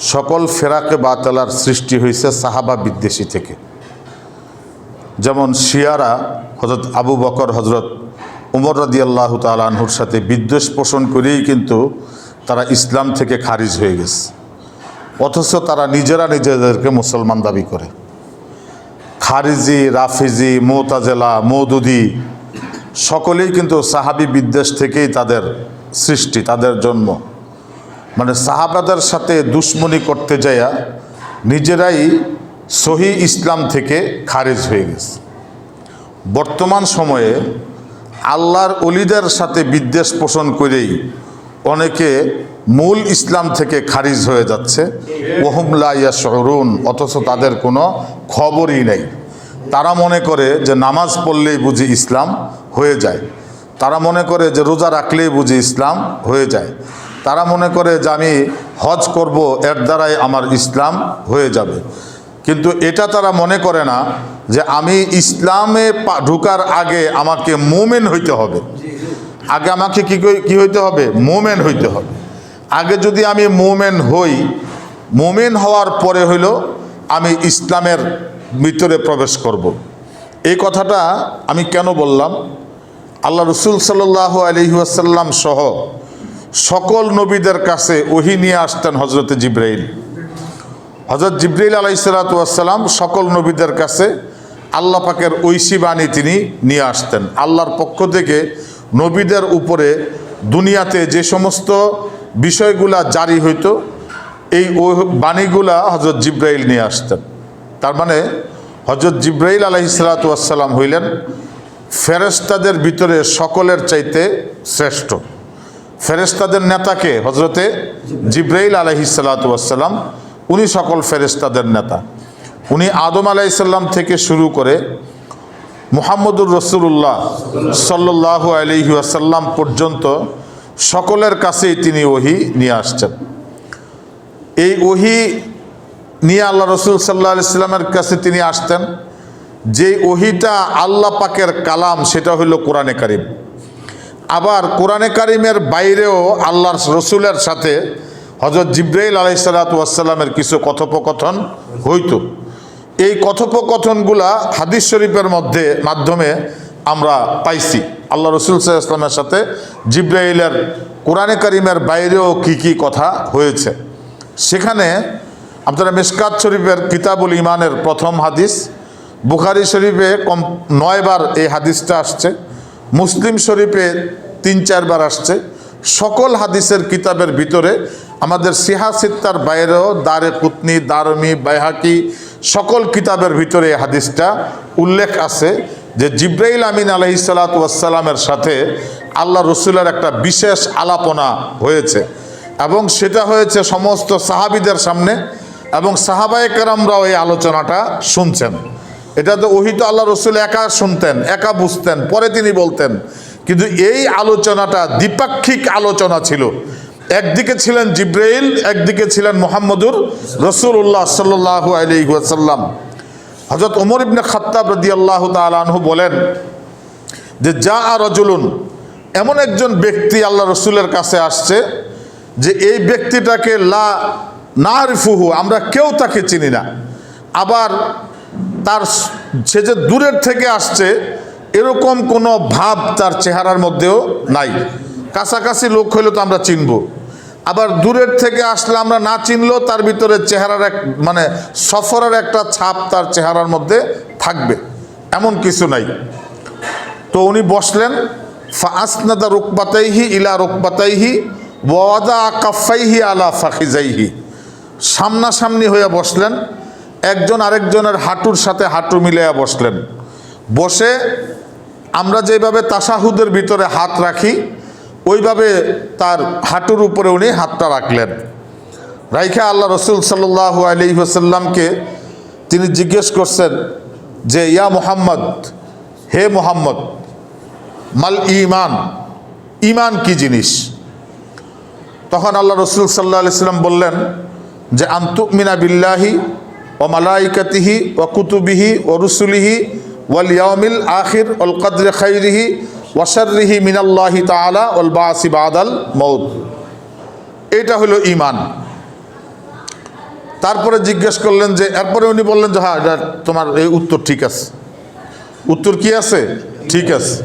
সকল ফেরাকে বাতালার সৃষ্টি হয়েছে সাহাবা বিদ্বেষী থেকে। যেমন শিয়ারা হজরত আবু বকর হজরত উমর রাদি আল্লাহ তালাহুর সাথে বিদ্বেষ পোষণ করেই কিন্তু তারা ইসলাম থেকে খারিজ হয়ে গেছে। অথচ তারা নিজেরা নিজেদেরকে মুসলমান দাবি করে। খারিজি, রাফিজি, মোতাজেলা, মৌদুদি সকলেই কিন্তু সাহাবি বিদ্বেষ থেকেই তাদের সৃষ্টি, তাদের জন্ম। মানে সাহাবাদের সাথে দুশ্মনী করতে যাইয়া নিজেরাই সহি ইসলাম থেকে খারিজ হয়ে গেছে। বর্তমান সময়ে আল্লাহর অলিদের সাথে বিদ্বেষ পোষণ করেই অনেকে মূল ইসলাম থেকে খারিজ হয়ে যাচ্ছে। ওহমলা ইয়া শহরুন অথচ তাদের কোনো খবরই নেই। তারা মনে করে যে নামাজ পড়লেই বুঝি ইসলাম হয়ে যায়। তারা মনে করে যে রোজা রাখলেই বুঝি ইসলাম হয়ে যায়। তারা মনে করে যে আমি হজ করব, এর দ্বারাই আমার ইসলাম হয়ে যাবে। কিন্তু এটা তারা মনে করে না যে আমি ইসলামে ঢুকার আগে আমাকে মোমেন হইতে হবে। আগে আমাকে কি কি হইতে হবে? মোমেন হইতে হবে। আগে যদি আমি মোমেন হই, মোমেন হওয়ার পরে হইল আমি ইসলামের ভিতরে প্রবেশ করব। এই কথাটা আমি কেন বললাম? আল্লাহ রসুল সাল্লাহ আলহিহাসাল্লাম সহ সকল নবীদের কাছে ওহি নিয়ে আসতেন হজরতে জিব্রাইল। হজরত জিব্রাইল আলাইসালাতাম সকল নবীদের কাছে আল্লাহ পাকের ঐশী বাণী তিনি নিয়ে আসতেন। আল্লাহর পক্ষ থেকে নবীদের উপরে দুনিয়াতে যে সমস্ত বিষয়গুলা জারি হইত, এই বাণীগুলা হজরত জিব্রাইল নিয়ে আসতেন। তার মানে হজরত জিব্রাইল আলাইসালাতাম হইলেন ফেরেস্তাদের ভিতরে সকলের চাইতে শ্রেষ্ঠ। ফেরেস্তাদের নেতাকে হজরতে জিব্রাইল আলহিসাল্লাম উনি সকল ফেরেস্তাদের নেতা। উনি আদম আলাইসাল্লাম থেকে শুরু করে মুহাম্মদুর রসুল্লাহ সাল্লাহ আলহি আসাল্লাম পর্যন্ত সকলের কাছেই তিনি ওহি নিয়ে আসছেন। এই ওহি নিয়ে আল্লাহ রসুল সাল্লাহ আলাইস্লামের কাছে তিনি আসতেন। যে ওহিটা আল্লাহ পাকের কালাম, সেটা হইল কোরআনে কারিম। আবার কোরআনে কারিমের বাইরেও আল্লাহর রসুলের সাথে হজরত জিব্রাইল আলাইসালাতামের কিছু কথোপকথন হইতো। এই কথোপকথনগুলা হাদিস শরীফের মধ্যে, মাধ্যমে আমরা পাইছি। আল্লাহ রসুল ইসলামের সাথে জিব্রাইলের কোরআনে কারিমের বাইরেও কি কি কথা হয়েছে। সেখানে আপনারা মিসকাত শরীফের কিতাবুল ইমানের প্রথম হাদিস, বুখারি শরীফে কম নয়বার এই হাদিসটা আসছে। মুসলিম শরীফে তিন, চারবার আসছে। সকল হাদিসের কিতাবের ভিতরে আমাদের সিহাসিত্তার বাইরেও দারে কুতনি, দারমি, বাইহাকি সকল কিতাবের ভিতরে হাদিসটা উল্লেখ আছে যে জিব্রাইল আমিন আলহিসাল্লাতামের সাথে আল্লাহ রসুলের একটা বিশেষ আলাপনা হয়েছে এবং সেটা হয়েছে সমস্ত সাহাবিদের সামনে এবং সাহাবায়ে কেরামরাও এই আলোচনাটা শুনছেন। এটা তো ওহি তো আল্লাহ রসুল একা শুনতেন, একা বুঝতেন, পরে তিনি বলতেন। কিন্তু এই আলোচনাটা দ্বিপাক্ষিক আলোচনা ছিল। একদিকে ছিলেন জিব্রাইল, একদিকে ছিলেন মোহাম্মদুর রসুল রসুল্লাহ সাল্লাহ আলহিহাসাল্লাম হজরত ওমর ইবনে খাত্তাব রদি আল্লাহ তালহু বলেন যে যা আর রজুলুন এমন একজন ব্যক্তি আল্লাহ রসুলের কাছে আসছে যে, এই ব্যক্তিটাকে লা নারিফুহু, আমরা কেউ তাকে চিনি না। আবার তার সে যে দূরের থেকে আসছে, এরকম কোনো ভাব তার চেহারার মধ্যেও নাই। কাছাকাছি লোক হইলে তো আমরা চিনব। আবার দূরের থেকে আসলে আমরা না চিনলেও তার ভিতরে চেহারার এক মানে সফরের একটা ছাপ তার চেহারার মধ্যে থাকবে। এমন কিছু নাই। তো উনি বসলেন আসনাদা রুকবাতাইহি ইলা রুকবাতাইহি ওয়াদা কাফাইহি আলা ফাখিজাইহি। সামনাসামনি হয়ে বসলেন। একজন আরেকজনের হাঁটুর সাথে হাঁটু মিলাইয়া বসলেন। বসে আমরা যেভাবে তাসাহুদের ভিতরে হাত রাখি, ওইভাবে তার হাঁটুর উপরে উনি হাতটা রাখলেন। রাইখা আল্লাহ রসুল সাল্লাহ আলি ওসাল্লামকে তিনি জিজ্ঞেস করছেন যে, ইয়া মোহাম্মদ, হে মোহাম্মদ, মাল ইমান ইমান কি জিনিস? তখন আল্লাহ রসুল সাল্লাহ আলিয়াল্লাম বললেন যে আন্তুমিনা বিল্লাহি ও মালাইকাতিহি ও কুতুবিহি ও রুসুলিহি ওয়াল ইয়ামিল আখির ওল কদ্র খাইরিহি ওয়াসারিহি মিনাল্লাহি তালা ওল বাসি বাদাল মৌদ এটা হলো ইমান তারপরে জিজ্ঞেস করলেন যে, এরপরে উনি বললেন যে হ্যাঁ তোমার এই উত্তর ঠিক আছে। উত্তর কি আছে? ঠিক আছে।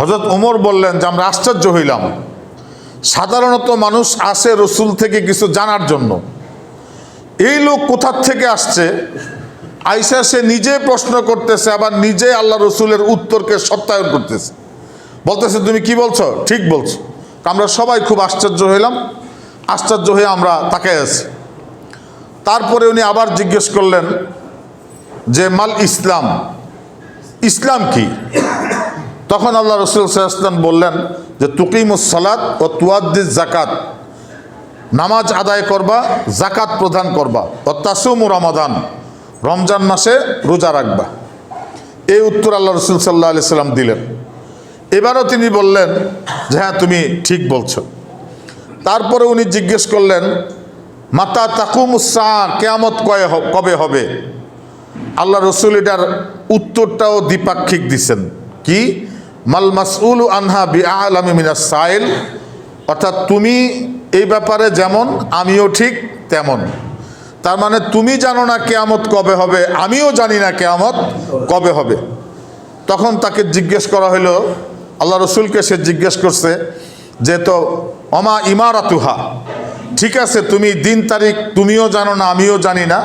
হজরত ওমর বললেন যে, আমরা আশ্চর্য হইলাম। সাধারণত মানুষ আসে রসুল থেকে কিছু জানার জন্য। এই লোক কোথার থেকে আসছে? আইসা সে নিজে প্রশ্ন করতেছে, আবার নিজে আল্লাহ রসুলের উত্তরকে সত্যায়ন করতেছে। বলতেছে, তুমি কি বলছো? ঠিক বলছো। আমরা সবাই খুব আশ্চর্য হইলাম। আশ্চর্য হয়ে আমরা তাকাই আছি। তারপরে উনি আবার জিজ্ঞেস করলেন যে, মাল ইসলাম? ইসলাম কি? তখন আল্লাহ রসুল সাল্লাম বললেন যে, তুকিমুস সালাত ও তুয়াদ্দিস জাকাত নামাজ আদায় করবা জাকাত প্রদান করবা। ও তাসুমু রমাদান, রমজান মাসে রোজা রাখবা। এই উত্তর আল্লাহ রসুল সাল্লাহ আলি সাল্লাম দিলেন। এবারও তিনি বললেন যে হ্যাঁ তুমি ঠিক বলছো। তারপরে উনি জিজ্ঞেস করলেন, মাতা তাকুমুসা কেয়ামত কয়ে কবে হবে? আল্লাহ রসুল এটার উত্তরটাও দ্বিপাক্ষিক দিছেন। কি? মাল মাসউল আনহা বি আলামি মিনাস সাইল, অর্থাৎ তুমি এই ব্যাপারে যেমন, আমিও ঠিক তেমন। তার মানে তুমি জানো না কেয়ামত কবে হবে, আমিও জানি না কেয়ামত কবে হবে। তখন তাকে জিজ্ঞেস করা হলো আল্লাহ রসুলকে সে জিজ্ঞেস করছে যে, তো অমা ইমারাতুহা, ঠিক আছে, তুমি দিন তারিখ তুমিও জানো না, আমিও জানি না,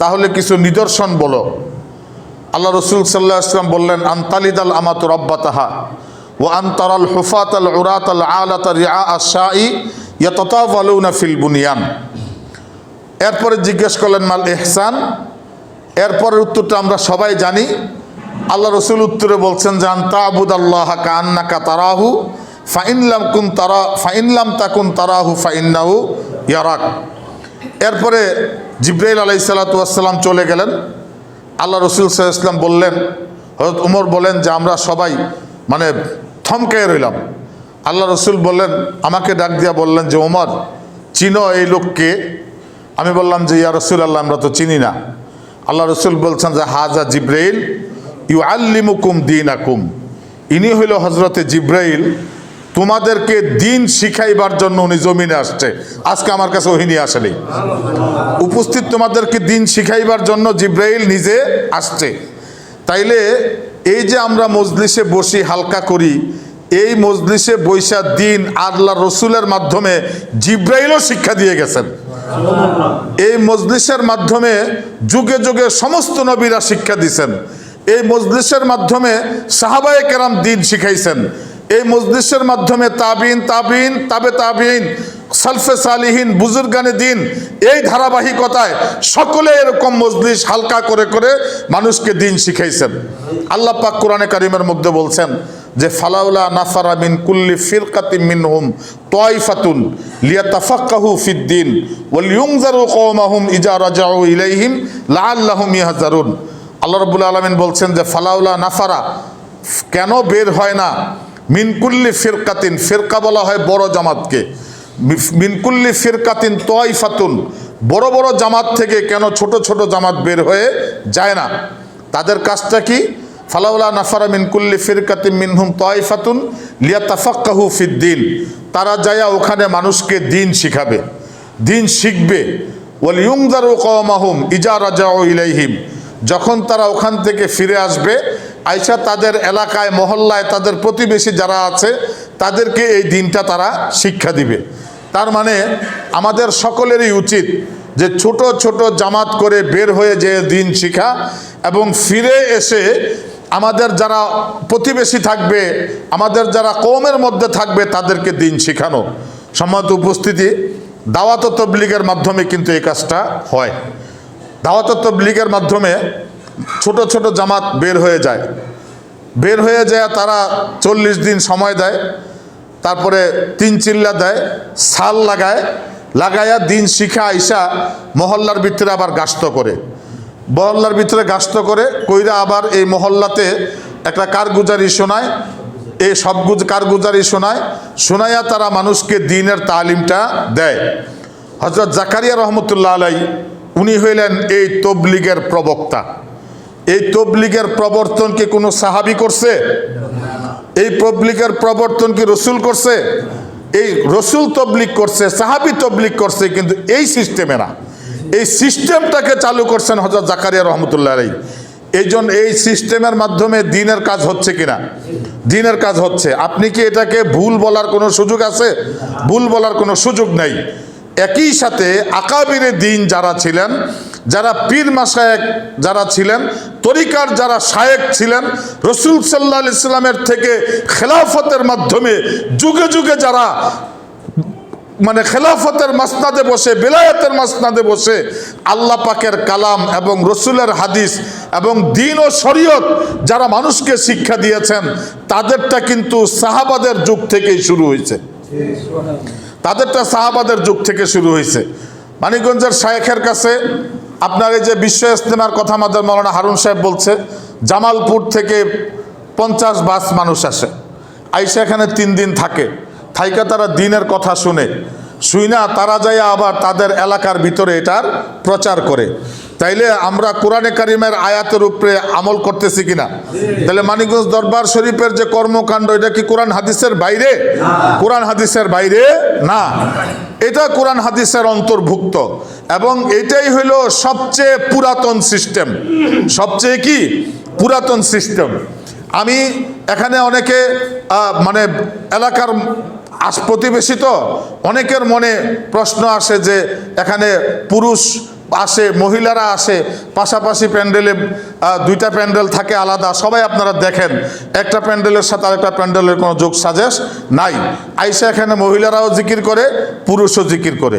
তাহলে কিছু নিদর্শন বলো। আল্লাহ রসুল সাল্লাহ ইসলাম বললেন আন্তালিদ আল আমাত রব্বাতাহা। ও আন্তর আল হুফাত আল উরাত আল আলাত রিয়া আশাই ইয়াতাওয়ালুনা ফিল বুনিয়ান। এরপরে জিজ্ঞেস করলেন, মাল এহসান এরপরের উত্তরটা আমরা সবাই জানি। আল্লাহ রসুল উত্তরে বলছেন যে আন্তা আবুদ আল্লাহ কান্নাকা তারাহু ফাইনলাম কুন তারা ফাইনলাম তাকুন তারাহু, ফাইন্নাহু ইয়ারাক। এরপরে জিব্রাইল আলাই সাল্লাতাম চলে গেলেন। আল্লাহ রসুল সাল্লাম বললেন হজরত উমর বলেন যে, আমরা সবাই মানে থমকে রইলাম। আল্লাহ রসুল বললেন, আমাকে ডাক দিয়া বললেন যে, ওমর, চিনো এই লোককে? আমি বললাম যে, ইয়া রসুল আল্লাহ আমরা তো চিনি না। আল্লাহ রসুল বলছেন যে, হাজা জিব্রাইল ইউ আল্লিমুকুম দিন আকুম ইনি হইল হজরতে জিব্রাইল। তোমাদেরকে দিন শিখাইবার জন্য উনি জমিনে আসছে। আজকে আমার কাছে ওহিনী আসেনি। উপস্থিত তোমাদেরকে দিন শিখাইবার জন্য জিব্রাইল নিজে আসছে। তাইলে এই যে আমরা মজলিসে বসি, হালকা করি, এই মজলিসে বৈশা দিন আল্লাহ রসুলের মাধ্যমে জিব্রাইলও শিক্ষা দিয়ে গেছেন। এই মজলিসের মাধ্যমে যুগে যুগে সমস্ত নবীরা শিক্ষা দিছেন। এই মজলিসের মাধ্যমে সাহাবায়ে কেরাম দিন শিখাইছেন। এই মজলিসের মাধ্যমে তাবিন তাবিন, তাবে তাবিন সালফে সালিহীন বুজুর্গানে দিন, এই ধারাবাহিকতায় সকলে এরকম মজলিস হালকা করে করে মানুষকে দিন শিখাইছেন। আল্লাহ পাক কোরআনে কারিমের মধ্যে বলছেন যে, ফালাউলা নাফারা মিন কুল্লি ফিরকাতিম মিনহুম তয়ফাতুন লিয়াতাফাক্কাহু ফিদ্দিন ওয়াল ইউনজারু কওমাহুম ইজা রাজাউ ইলাইহিম লাআল্লাহুম ইয়াহজারুন। আল্লাহ রাব্বুল আলামিন বলছেন যে, ফালাউলা নাফারা কেন বের হয় না? মিনকুল্লি ফিরকাতিন, ফিরকা বলা হয় বড় জামাতকে। মিনকুল্লি ফিরকাতিন তয়ফাতুন। বড় বড় জামাত থেকে কেন ছোট ছোট জামাত বের হয়ে যায় না? তাদের কাজটা কি? ফালাউলা নাফারা মিনকুল্লি ফিরকাতিন মিনহুম তয় ফাতুন লিয়া তাফাক্কাহু ফিদ্দিন। তারা যায়া ওখানে মানুষকে দিন শিখাবে, দিন শিখবে। ওয়াল ইউংদারু কওমাহুম ইজা রাজাউ ইলাইহিম। যখন তারা ওখান থেকে ফিরে আসবে আইসা তাদের এলাকায়, মহল্লায় তাদের প্রতিবেশী যারা আছে, তাদেরকে এই দিনটা তারা শিক্ষা দিবে। তার মানে আমাদের সকলেরই উচিত যে ছোট ছোট জামাত করে বের হয়ে যে দিন শিখা এবং ফিরে এসে আমাদের যারা প্রতিবেশী থাকবে, আমাদের যারা কমের মধ্যে থাকবে তাদেরকে দিন শিখানো। সম্মত উপস্থিতি, দাওয়াত তবলিগের মাধ্যমে কিন্তু এই কাজটা হয়। দাওয়াত তবলিগের মাধ্যমে ছোট ছোট জামাত বের হয়ে যায়। বের হয়ে যায়, তারা চল্লিশ দিন সময় দেয়। তারপরে তিন চিল্লা দেয় সাল লাগায়, লাগাইয়া দিন শিখা আইসা মহল্লার ভিতরে আবার গাস্ত করে। মহল্লার ভিতরে গাস্ত করে, কইরা আবার এই মহল্লাতে একটা কারগুজারি শোনায়, এই সবগুজ, কারগুজারি শোনায়, শোনাইয়া তারা মানুষকে দিনের তালিমটা দেয়। হজরত জাকারিয়া রহমতুল্লাহ আলাই, উনি হইলেন এই তবলিগের প্রবক্তা। এই তবলিগের প্রবর্তন কি কোনো সাহাবি করছে? এই তবলিগের প্রবর্তন কি রসুল করছে? এই রসুল তবলিক করছে, সাহাবি তবলিগ করছে, কিন্তু এই সিস্টেমে না। এই সিস্টেমটাকে চালু করছেন হজরত জাকারিয়া রহমতুল্লাহ আলাই এই জন্য এই সিস্টেমের মাধ্যমে দিনের কাজ হচ্ছে কিনা? দিনের কাজ হচ্ছে। আপনি কি এটাকে ভুল বলার কোনো সুযোগ আছে? ভুল বলার কোনো সুযোগ নেই। একই সাথে আকাবিরে দিন যারা ছিলেন, যারা পীর মাসায়েক যারা ছিলেন তরিকার যারা শায়েক ছিলেন, রসুল সাল্লাহ ইসলামের থেকে খেলাফতের মাধ্যমে যুগে যুগে যারা মানে খেলাফতের মাসনাদে বসে, বেলায়েতের মাসনাদে বসে আল্লাহ পাকের কালাম এবং রসুলের হাদিস এবং দিন ও শরীয়ত যারা মানুষকে শিক্ষা দিয়েছেন, তাদেরটা কিন্তু সাহাবাদের যুগ থেকেই শুরু হয়েছে। তাদেরটা সাহাবাদের যুগ থেকে শুরু হয়েছে। মানিকগঞ্জের শায়েখের কাছে আপনার এই যে বিশ্ব ইস্তেমার কথা আমাদের মৌলানা হারুন সাহেব বলছে, জামালপুর থেকে পঞ্চাশ বাস মানুষ আসে। আইসা এখানে তিন দিন থাকে। থাইকা তারা দিনের কথা শুনে। শুই না তারা যায় আবার তাদের এলাকার ভিতরে এটার প্রচার করে। তাইলে আমরা কোরআনে কারিমের আয়াতের উপরে আমল করতেছি কিনা? তাহলে মানিকগঞ্জ দরবার শরীফের যে কর্মকাণ্ড, এটা কি কোরআন হাদিসের বাইরে? কোরআন হাদিসের বাইরে? না। এটা কোরআন হাদিসের অন্তর্ভুক্ত। এবং এটাই হলো সবচেয়ে পুরাতন সিস্টেম। সবচেয়ে কি? পুরাতন সিস্টেম। আমি এখানে অনেকে মানে এলাকার আস, প্রতিবেশী তো, অনেকের মনে প্রশ্ন আসে যে এখানে পুরুষ আসে, মহিলারা আসে, পাশাপাশি প্যান্ডেলে দুইটা প্যান্ডেল থাকে আলাদা, সবাই আপনারা দেখেন। একটা প্যান্ডেলের সাথে আরেকটা প্যান্ডেলের কোনো যোগ সাজেশ নাই। আইসা এখানে মহিলারাও জিকির করে, পুরুষও জিকির করে।